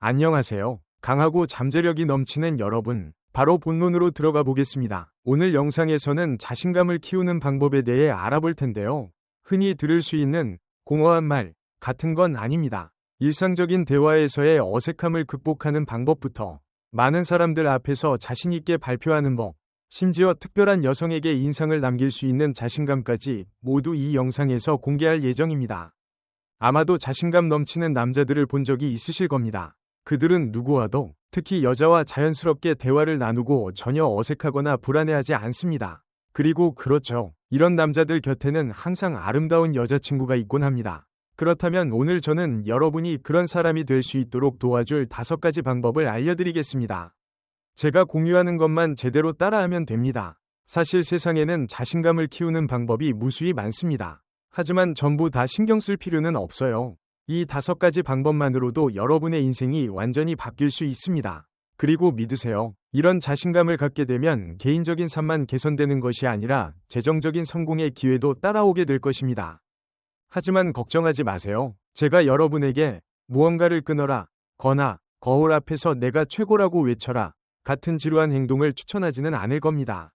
안녕하세요. 강하고 잠재력이 넘치는 여러분. 바로 본론으로 들어가 보겠습니다. 오늘 영상에서는 자신감을 키우는 방법에 대해 알아볼 텐데요. 흔히 들을 수 있는 공허한 말 같은 건 아닙니다. 일상적인 대화에서의 어색함을 극복하는 방법부터 많은 사람들 앞에서 자신있게 발표하는 법, 심지어 특별한 여성에게 인상을 남길 수 있는 자신감까지 모두 이 영상에서 공개할 예정입니다. 아마도 자신감 넘치는 남자들을 본 적이 있으실 겁니다. 그들은 누구와도 특히 여자와 자연스럽게 대화를 나누고 전혀 어색하거나 불안해하지 않습니다. 그리고 그렇죠. 이런 남자들 곁에는 항상 아름다운 여자친구가 있곤 합니다. 그렇다면 오늘 저는 여러분이 그런 사람이 될 수 있도록 도와줄 다섯 가지 방법을 알려드리겠습니다. 제가 공유하는 것만 제대로 따라하면 됩니다. 사실 세상에는 자신감을 키우는 방법이 무수히 많습니다. 하지만 전부 다 신경 쓸 필요는 없어요. 이 다섯 가지 방법만으로도 여러분의 인생이 완전히 바뀔 수 있습니다. 그리고 믿으세요. 이런 자신감을 갖게 되면 개인적인 삶만 개선되는 것이 아니라 재정적인 성공의 기회도 따라오게 될 것입니다. 하지만 걱정하지 마세요. 제가 여러분에게 무언가를 끊어라, 거나 거울 앞에서 내가 최고라고 외쳐라 같은 지루한 행동을 추천하지는 않을 겁니다.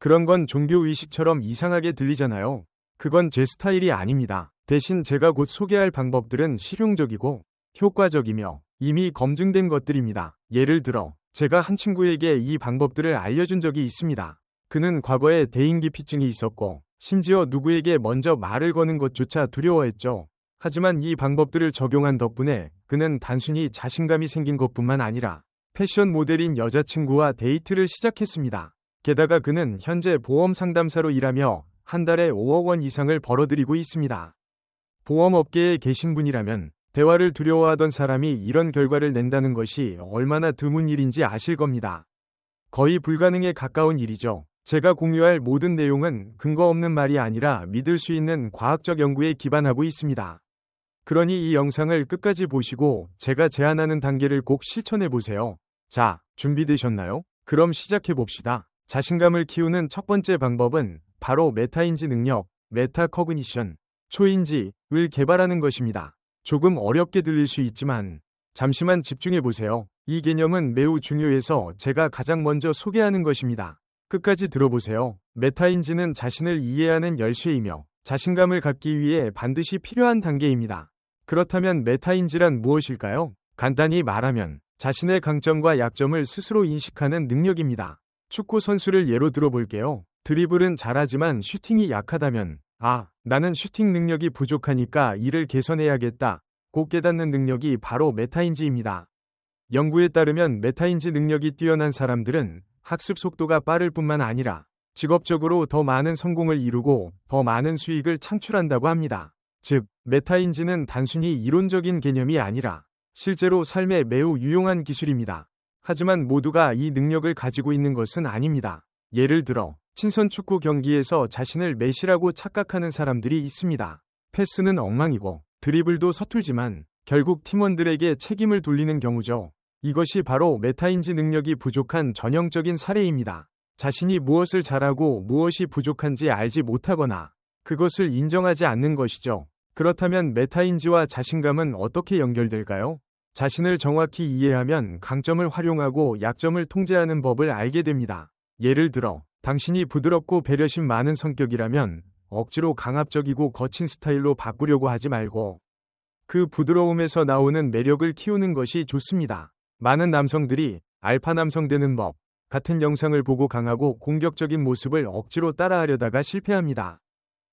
그런 건 종교의식처럼 이상하게 들리잖아요. 그건 제 스타일이 아닙니다. 대신 제가 곧 소개할 방법들은 실용적이고 효과적이며 이미 검증된 것들입니다. 예를 들어 제가 한 친구에게 이 방법들을 알려준 적이 있습니다. 그는 과거에 대인기피증이 있었고 심지어 누구에게 먼저 말을 거는 것조차 두려워했죠. 하지만 이 방법들을 적용한 덕분에 그는 단순히 자신감이 생긴 것뿐만 아니라 패션 모델인 여자친구와 데이트를 시작했습니다. 게다가 그는 현재 보험 상담사로 일하며 한 달에 5억 원 이상을 벌어들이고 있습니다. 보험업계에 계신 분이라면 대화를 두려워하던 사람이 이런 결과를 낸다는 것이 얼마나 드문 일인지 아실 겁니다. 거의 불가능에 가까운 일이죠. 제가 공유할 모든 내용은 근거 없는 말이 아니라 믿을 수 있는 과학적 연구에 기반하고 있습니다. 그러니 이 영상을 끝까지 보시고 제가 제안하는 단계를 꼭 실천해 보세요. 자, 준비되셨나요? 그럼 시작해 봅시다. 자신감을 키우는 첫 번째 방법은 바로 메타인지 능력, 메타 커그니션, 초인지 를 개발하는 것입니다. 조금 어렵게 들릴 수 있지만 잠시만 집중해 보세요. 이 개념은 매우 중요해서 제가 가장 먼저 소개하는 것입니다. 끝까지 들어보세요. 메타인지는 자신을 이해하는 열쇠이며 자신감을 갖기 위해 반드시 필요한 단계입니다. 그렇다면 메타인지란 무엇일까요? 간단히 말하면 자신의 강점과 약점을 스스로 인식하는 능력입니다. 축구 선수를 예로 들어볼게요. 드리블은 잘하지만 슈팅이 약하다면 아, 나는 슈팅 능력이 부족하니까 이를 개선해야겠다. 꼭 깨닫는 능력이 바로 메타인지입니다. 연구에 따르면 메타인지 능력이 뛰어난 사람들은 학습 속도가 빠를 뿐만 아니라 직업적으로 더 많은 성공을 이루고 더 많은 수익을 창출한다고 합니다. 즉, 메타인지는 단순히 이론적인 개념이 아니라 실제로 삶에 매우 유용한 기술입니다. 하지만 모두가 이 능력을 가지고 있는 것은 아닙니다. 예를 들어, 친선 축구 경기에서 자신을 메시라고 착각하는 사람들이 있습니다. 패스는 엉망이고 드리블도 서툴지만 결국 팀원들에게 책임을 돌리는 경우죠. 이것이 바로 메타인지 능력이 부족한 전형적인 사례입니다. 자신이 무엇을 잘하고 무엇이 부족한지 알지 못하거나 그것을 인정하지 않는 것이죠. 그렇다면 메타인지와 자신감은 어떻게 연결될까요? 자신을 정확히 이해하면 강점을 활용하고 약점을 통제하는 법을 알게 됩니다. 예를 들어, 당신이 부드럽고 배려심 많은 성격이라면 억지로 강압적이고 거친 스타일로 바꾸려고 하지 말고 그 부드러움에서 나오는 매력을 키우는 것이 좋습니다. 많은 남성들이 알파 남성 되는 법 같은 영상을 보고 강하고 공격적인 모습을 억지로 따라하려다가 실패합니다.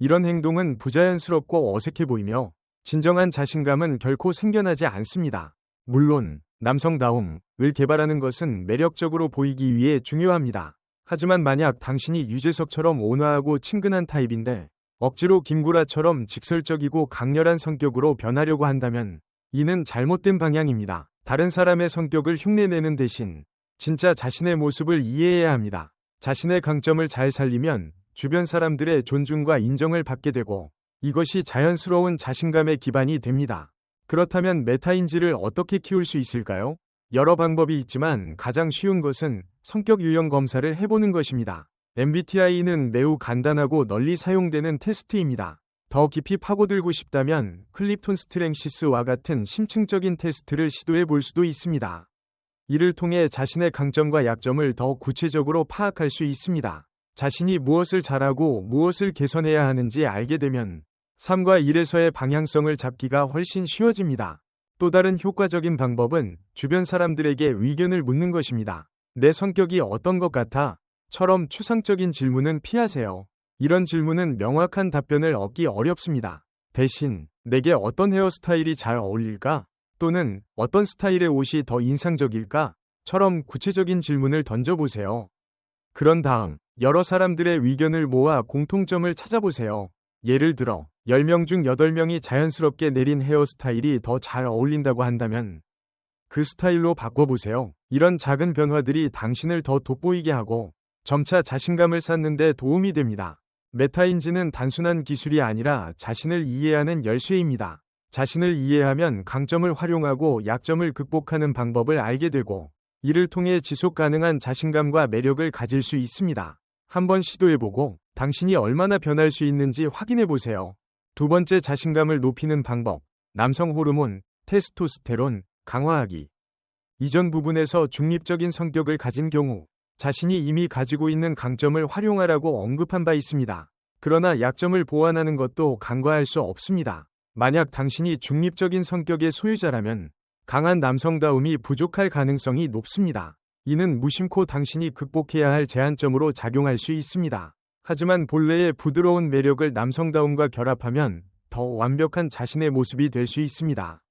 이런 행동은 부자연스럽고 어색해 보이며 진정한 자신감은 결코 생겨나지 않습니다. 물론 남성다움을 개발하는 것은 매력적으로 보이기 위해 중요합니다. 하지만 만약 당신이 유재석처럼 온화하고 친근한 타입인데 억지로 김구라처럼 직설적이고 강렬한 성격으로 변하려고 한다면 이는 잘못된 방향입니다. 다른 사람의 성격을 흉내내는 대신 진짜 자신의 모습을 이해해야 합니다. 자신의 강점을 잘 살리면 주변 사람들의 존중과 인정을 받게 되고 이것이 자연스러운 자신감의 기반이 됩니다. 그렇다면 메타인지를 어떻게 키울 수 있을까요? 여러 방법이 있지만 가장 쉬운 것은 성격 유형 검사를 해보는 것입니다. MBTI는 매우 간단하고 널리 사용되는 테스트입니다. 더 깊이 파고들고 싶다면 클립톤 스트렝시스와 같은 심층적인 테스트를 시도해 볼 수도 있습니다. 이를 통해 자신의 강점과 약점을 더 구체적으로 파악할 수 있습니다. 자신이 무엇을 잘하고 무엇을 개선해야 하는지 알게 되면 삶과 일에서의 방향성을 잡기가 훨씬 쉬워집니다. 또 다른 효과적인 방법은 주변 사람들에게 의견을 묻는 것입니다. 내 성격이 어떤 것 같아? 처럼 추상적인 질문은 피하세요. 이런 질문은 명확한 답변을 얻기 어렵습니다. 대신 내게 어떤 헤어스타일이 잘 어울릴까? 또는 어떤 스타일의 옷이 더 인상적일까? 처럼 구체적인 질문을 던져보세요. 그런 다음 여러 사람들의 의견을 모아 공통점을 찾아보세요. 예를 들어 10명 중 8명이 자연스럽게 내린 헤어스타일이 더 잘 어울린다고 한다면 그 스타일로 바꿔보세요. 이런 작은 변화들이 당신을 더 돋보이게 하고 점차 자신감을 쌓는데 도움이 됩니다. 메타인지는 단순한 기술이 아니라 자신을 이해하는 열쇠입니다. 자신을 이해하면 강점을 활용하고 약점을 극복하는 방법을 알게 되고 이를 통해 지속 가능한 자신감과 매력을 가질 수 있습니다. 한번 시도해보고 당신이 얼마나 변할 수 있는지 확인해보세요. 두 번째 자신감을 높이는 방법. 남성 호르몬, 테스토스테론, 강화하기. 이전 부분에서 중립적인 성격을 가진 경우 자신이 이미 가지고 있는 강점을 활용하라고 언급한 바 있습니다. 그러나 약점을 보완하는 것도 간과할 수 없습니다. 만약 당신이 중립적인 성격의 소유자라면 강한 남성다움이 부족할 가능성이 높습니다. 이는 무심코 당신이 극복해야 할 제한점으로 작용할 수 있습니다. 하지만 본래의 부드러운 매력을 남성다움과 결합하면 더 완벽한 자신의 모습이 될 수 있습니다.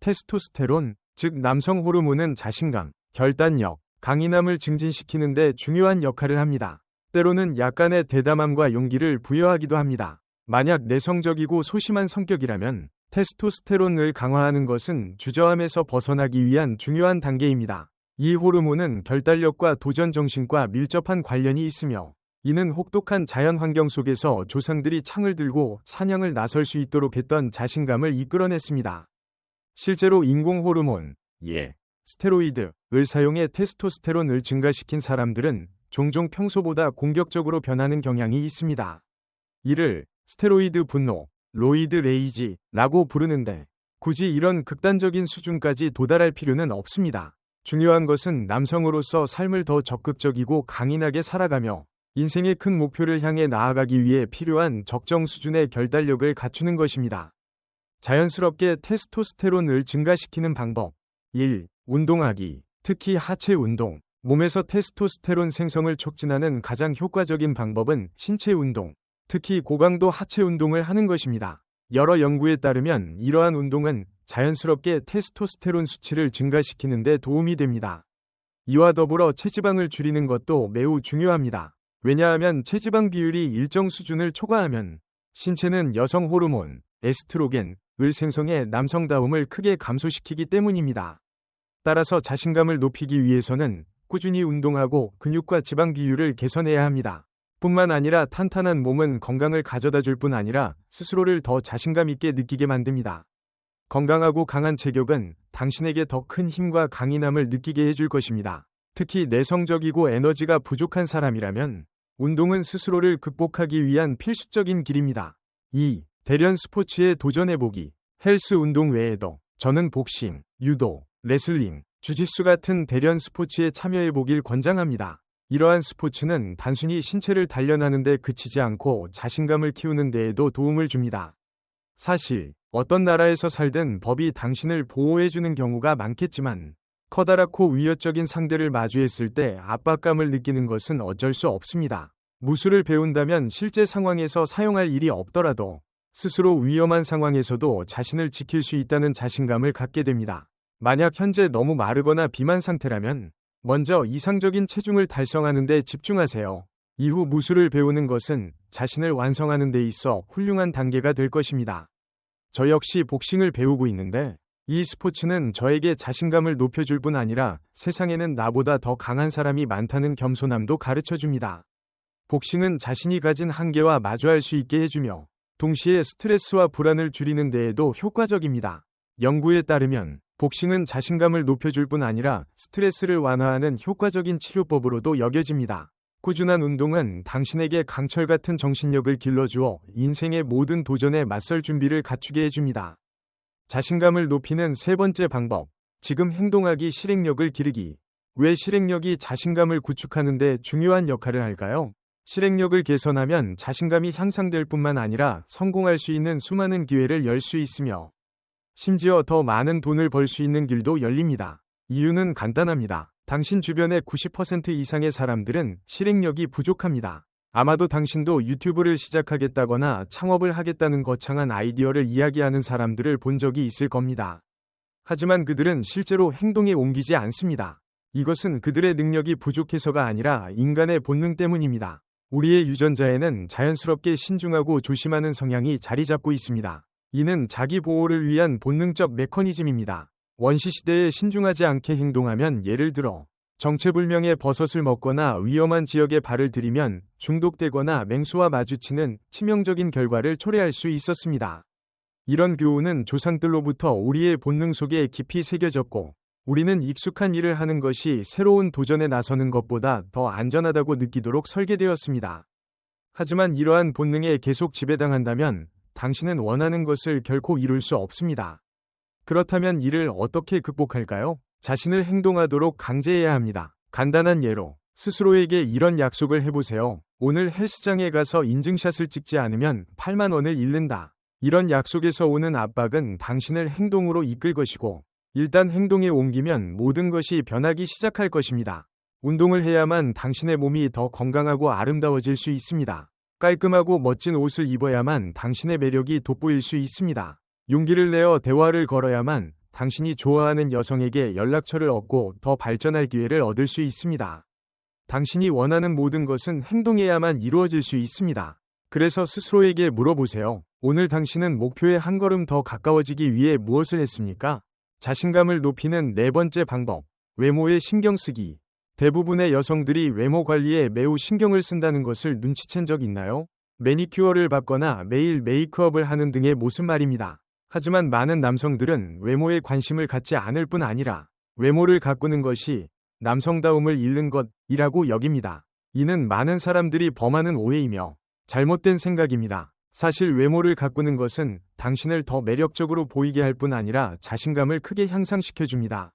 테스토스테론, 즉 남성 호르몬은 자신감, 결단력, 강인함을 증진시키는 데 중요한 역할을 합니다. 때로는 약간의 대담함과 용기를 부여하기도 합니다. 만약 내성적이고 소심한 성격이라면 테스토스테론을 강화하는 것은 주저함에서 벗어나기 위한 중요한 단계입니다. 이 호르몬은 결단력과 도전 정신과 밀접한 관련이 있으며 이는 혹독한 자연 환경 속에서 조상들이 창을 들고 사냥을 나설 수 있도록 했던 자신감을 이끌어냈습니다. 실제로 인공 호르몬, 예, 스테로이드를 사용해 테스토스테론을 증가시킨 사람들은 종종 평소보다 공격적으로 변하는 경향이 있습니다. 이를 스테로이드 분노, 로이드 레이지라고 부르는데 굳이 이런 극단적인 수준까지 도달할 필요는 없습니다. 중요한 것은 남성으로서 삶을 더 적극적이고 강인하게 살아가며 인생의 큰 목표를 향해 나아가기 위해 필요한 적정 수준의 결단력을 갖추는 것입니다. 자연스럽게 테스토스테론을 증가시키는 방법 1. 운동하기 특히 하체 운동 몸에서 테스토스테론 생성을 촉진하는 가장 효과적인 방법은 신체 운동 특히 고강도 하체 운동을 하는 것입니다. 여러 연구에 따르면 이러한 운동은 자연스럽게 테스토스테론 수치를 증가시키는 데 도움이 됩니다. 이와 더불어 체지방을 줄이는 것도 매우 중요합니다. 왜냐하면 체지방 비율이 일정 수준을 초과하면 신체는 여성 호르몬, 에스트로겐을 생성해 남성다움을 크게 감소시키기 때문입니다. 따라서 자신감을 높이기 위해서는 꾸준히 운동하고 근육과 지방 비율을 개선해야 합니다. 뿐만 아니라 탄탄한 몸은 건강을 가져다 줄 뿐 아니라 스스로를 더 자신감 있게 느끼게 만듭니다. 건강하고 강한 체격은 당신에게 더 큰 힘과 강인함을 느끼게 해줄 것입니다. 특히 내성적이고 에너지가 부족한 사람이라면 운동은 스스로를 극복하기 위한 필수적인 길입니다. 2. 대련 스포츠에 도전해보기. 헬스 운동 외에도 저는 복싱, 유도, 레슬링, 주짓수 같은 대련 스포츠에 참여해보길 권장합니다. 이러한 스포츠는 단순히 신체를 단련하는 데 그치지 않고 자신감을 키우는 데에도 도움을 줍니다. 사실 어떤 나라에서 살든 법이 당신을 보호해주는 경우가 많겠지만 커다랗고 위협적인 상대를 마주했을 때 압박감을 느끼는 것은 어쩔 수 없습니다. 무술을 배운다면 실제 상황에서 사용할 일이 없더라도 스스로 위험한 상황에서도 자신을 지킬 수 있다는 자신감을 갖게 됩니다. 만약 현재 너무 마르거나 비만 상태라면 먼저 이상적인 체중을 달성하는 데 집중하세요. 이후 무술을 배우는 것은 자신을 완성하는 데 있어 훌륭한 단계가 될 것입니다. 저 역시 복싱을 배우고 있는데 이 스포츠는 저에게 자신감을 높여줄 뿐 아니라 세상에는 나보다 더 강한 사람이 많다는 겸손함도 가르쳐 줍니다. 복싱은 자신이 가진 한계와 마주할 수 있게 해주며 동시에 스트레스와 불안을 줄이는 데에도 효과적입니다. 연구에 따르면 복싱은 자신감을 높여줄 뿐 아니라 스트레스를 완화하는 효과적인 치료법으로도 여겨집니다. 꾸준한 운동은 당신에게 강철 같은 정신력을 길러주어 인생의 모든 도전에 맞설 준비를 갖추게 해줍니다. 자신감을 높이는 세 번째 방법. 지금 행동하기 실행력을 기르기. 왜 실행력이 자신감을 구축하는데 중요한 역할을 할까요? 실행력을 개선하면 자신감이 향상될 뿐만 아니라 성공할 수 있는 수많은 기회를 열 수 있으며 심지어 더 많은 돈을 벌 수 있는 길도 열립니다. 이유는 간단합니다. 당신 주변의 90% 이상의 사람들은 실행력이 부족합니다. 아마도 당신도 유튜브를 시작하겠다거나 창업을 하겠다는 거창한 아이디어를 이야기하는 사람들을 본 적이 있을 겁니다. 하지만 그들은 실제로 행동에 옮기지 않습니다. 이것은 그들의 능력이 부족해서가 아니라 인간의 본능 때문입니다. 우리의 유전자에는 자연스럽게 신중하고 조심하는 성향이 자리 잡고 있습니다. 이는 자기 보호를 위한 본능적 메커니즘입니다. 원시 시대에 신중하지 않게 행동하면 예를 들어 정체불명의 버섯을 먹거나 위험한 지역에 발을 들이면 중독되거나 맹수와 마주치는 치명적인 결과를 초래할 수 있었습니다. 이런 교훈은 조상들로부터 우리의 본능 속에 깊이 새겨졌고 우리는 익숙한 일을 하는 것이 새로운 도전에 나서는 것보다 더 안전하다고 느끼도록 설계되었습니다. 하지만 이러한 본능에 계속 지배당한다면 당신은 원하는 것을 결코 이룰 수 없습니다. 그렇다면 이를 어떻게 극복할까요? 자신을 행동하도록 강제해야 합니다. 간단한 예로 스스로에게 이런 약속을 해보세요. 오늘 헬스장에 가서 인증샷을 찍지 않으면 8만 원을 잃는다. 이런 약속에서 오는 압박은 당신을 행동으로 이끌 것이고 일단 행동에 옮기면 모든 것이 변하기 시작할 것입니다. 운동을 해야만 당신의 몸이 더 건강하고 아름다워질 수 있습니다. 깔끔하고 멋진 옷을 입어야만 당신의 매력이 돋보일 수 있습니다. 용기를 내어 대화를 걸어야만 당신이 좋아하는 여성에게 연락처를 얻고 더 발전할 기회를 얻을 수 있습니다. 당신이 원하는 모든 것은 행동해야만 이루어질 수 있습니다. 그래서 스스로에게 물어보세요. 오늘 당신은 목표에 한 걸음 더 가까워지기 위해 무엇을 했습니까? 자신감을 높이는 네 번째 방법. 외모에 신경 쓰기. 대부분의 여성들이 외모 관리에 매우 신경을 쓴다는 것을 눈치챈 적 있나요? 매니큐어를 받거나 매일 메이크업을 하는 등의 모습 말입니다. 하지만 많은 남성들은 외모에 관심을 갖지 않을 뿐 아니라 외모를 가꾸는 것이 남성다움을 잃는 것이라고 여깁니다. 이는 많은 사람들이 범하는 오해이며 잘못된 생각입니다. 사실 외모를 가꾸는 것은 당신을 더 매력적으로 보이게 할 뿐 아니라 자신감을 크게 향상시켜줍니다.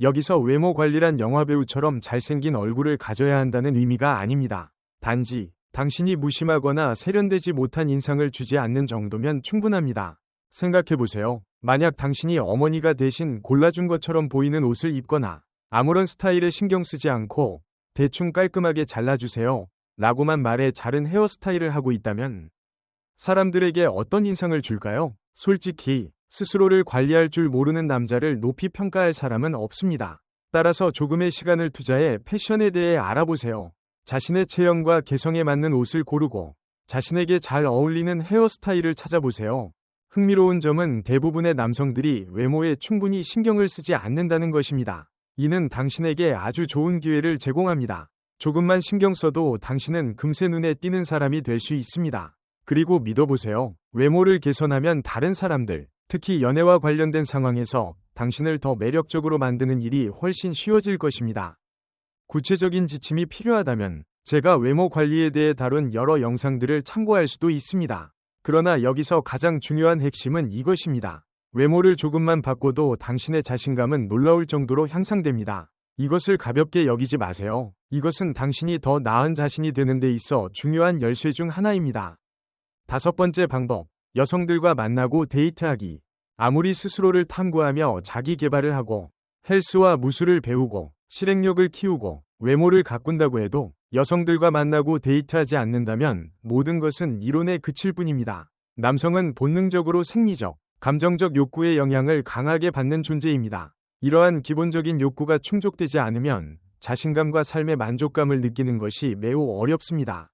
여기서 외모 관리란 영화배우처럼 잘생긴 얼굴을 가져야 한다는 의미가 아닙니다. 단지 당신이 무심하거나 세련되지 못한 인상을 주지 않는 정도면 충분합니다. 생각해보세요. 만약 당신이 어머니가 대신 골라준 것처럼 보이는 옷을 입거나 아무런 스타일에 신경 쓰지 않고 대충 깔끔하게 잘라주세요. 라고만 말해 자른 헤어스타일을 하고 있다면 사람들에게 어떤 인상을 줄까요? 솔직히 스스로를 관리할 줄 모르는 남자를 높이 평가할 사람은 없습니다. 따라서 조금의 시간을 투자해 패션에 대해 알아보세요. 자신의 체형과 개성에 맞는 옷을 고르고 자신에게 잘 어울리는 헤어스타일을 찾아보세요. 흥미로운 점은 대부분의 남성들이 외모에 충분히 신경을 쓰지 않는다는 것입니다. 이는 당신에게 아주 좋은 기회를 제공합니다. 조금만 신경 써도 당신은 금세 눈에 띄는 사람이 될 수 있습니다. 그리고 믿어보세요. 외모를 개선하면 다른 사람들, 특히 연애와 관련된 상황에서 당신을 더 매력적으로 만드는 일이 훨씬 쉬워질 것입니다. 구체적인 지침이 필요하다면 제가 외모 관리에 대해 다룬 여러 영상들을 참고할 수도 있습니다. 그러나 여기서 가장 중요한 핵심은 이것입니다. 외모를 조금만 바꿔도 당신의 자신감은 놀라울 정도로 향상됩니다. 이것을 가볍게 여기지 마세요. 이것은 당신이 더 나은 자신이 되는 데 있어 중요한 열쇠 중 하나입니다. 다섯 번째 방법. 여성들과 만나고 데이트하기. 아무리 스스로를 탐구하며 자기 개발을 하고 헬스와 무술을 배우고 실행력을 키우고 외모를 가꾼다고 해도 여성들과 만나고 데이트하지 않는다면 모든 것은 이론에 그칠 뿐입니다. 남성은 본능적으로 생리적, 감정적 욕구의 영향을 강하게 받는 존재입니다. 이러한 기본적인 욕구가 충족되지 않으면 자신감과 삶의 만족감을 느끼는 것이 매우 어렵습니다.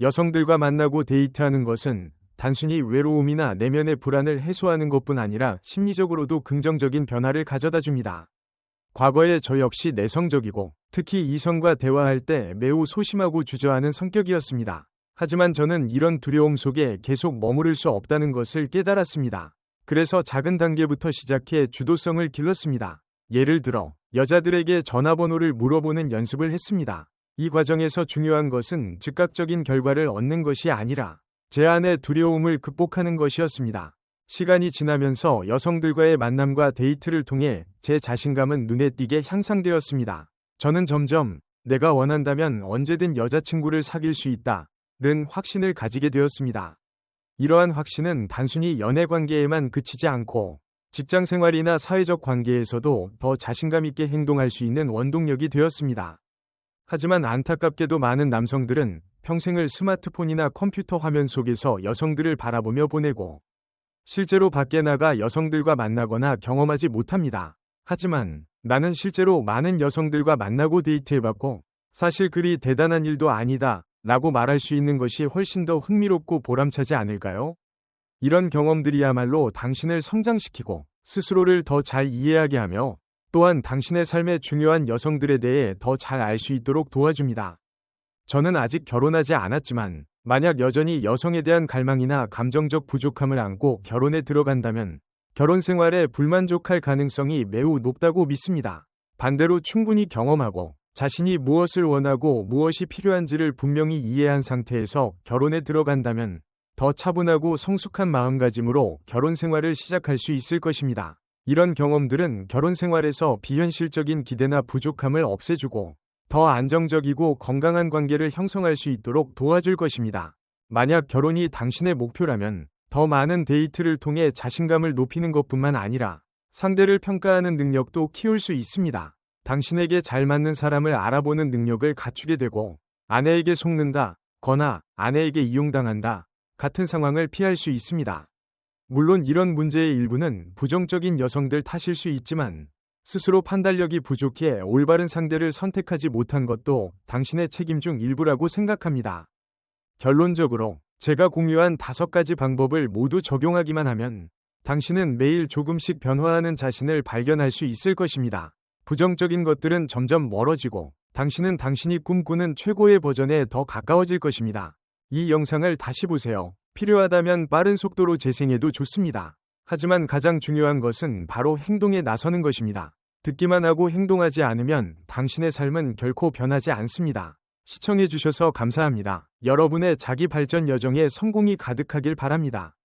여성들과 만나고 데이트하는 것은 단순히 외로움이나 내면의 불안을 해소하는 것뿐 아니라 심리적으로도 긍정적인 변화를 가져다 줍니다. 과거에 저 역시 내성적이고 특히 이성과 대화할 때 매우 소심하고 주저하는 성격이었습니다. 하지만 저는 이런 두려움 속에 계속 머무를 수 없다는 것을 깨달았습니다. 그래서 작은 단계부터 시작해 주도성을 길렀습니다. 예를 들어 여자들에게 전화번호를 물어보는 연습을 했습니다. 이 과정에서 중요한 것은 즉각적인 결과를 얻는 것이 아니라 제 안의 두려움을 극복하는 것이었습니다. 시간이 지나면서 여성들과의 만남과 데이트를 통해 제 자신감은 눈에 띄게 향상되었습니다. 저는 점점 내가 원한다면 언제든 여자친구를 사귈 수 있다. 는 확신을 가지게 되었습니다. 이러한 확신은 단순히 연애 관계에만 그치지 않고 직장 생활이나 사회적 관계에서도 더 자신감 있게 행동할 수 있는 원동력이 되었습니다. 하지만 안타깝게도 많은 남성들은 평생을 스마트폰이나 컴퓨터 화면 속에서 여성들을 바라보며 보내고 실제로 밖에 나가 여성들과 만나거나 경험하지 못합니다. 하지만 나는 실제로 많은 여성들과 만나고 데이트해봤고 사실 그리 대단한 일도 아니다 라고 말할 수 있는 것이 훨씬 더 흥미롭고 보람차지 않을까요? 이런 경험들이야말로 당신을 성장시키고 스스로를 더 잘 이해하게 하며 또한 당신의 삶에 중요한 여성들에 대해 더 잘 알 수 있도록 도와줍니다. 저는 아직 결혼하지 않았지만 만약 여전히 여성에 대한 갈망이나 감정적 부족함을 안고 결혼에 들어간다면 결혼 생활에 불만족할 가능성이 매우 높다고 믿습니다. 반대로 충분히 경험하고 자신이 무엇을 원하고 무엇이 필요한지를 분명히 이해한 상태에서 결혼에 들어간다면 더 차분하고 성숙한 마음가짐으로 결혼 생활을 시작할 수 있을 것입니다. 이런 경험들은 결혼 생활에서 비현실적인 기대나 부족함을 없애주고 더 안정적이고 건강한 관계를 형성할 수 있도록 도와줄 것입니다. 만약 결혼이 당신의 목표라면 더 많은 데이트를 통해 자신감을 높이는 것뿐만 아니라 상대를 평가하는 능력도 키울 수 있습니다. 당신에게 잘 맞는 사람을 알아보는 능력을 갖추게 되고 아내에게 속는다, 거나 아내에게 이용당한다 같은 상황을 피할 수 있습니다. 물론 이런 문제의 일부는 부정적인 여성들 탓일 수 있지만 스스로 판단력이 부족해 올바른 상대를 선택하지 못한 것도 당신의 책임 중 일부라고 생각합니다. 결론적으로 제가 공유한 다섯 가지 방법을 모두 적용하기만 하면 당신은 매일 조금씩 변화하는 자신을 발견할 수 있을 것입니다. 부정적인 것들은 점점 멀어지고 당신은 당신이 꿈꾸는 최고의 버전에 더 가까워질 것입니다. 이 영상을 다시 보세요. 필요하다면 빠른 속도로 재생해도 좋습니다. 하지만 가장 중요한 것은 바로 행동에 나서는 것입니다. 듣기만 하고 행동하지 않으면 당신의 삶은 결코 변하지 않습니다. 시청해주셔서 감사합니다. 여러분의 자기 발전 여정에 성공이 가득하길 바랍니다.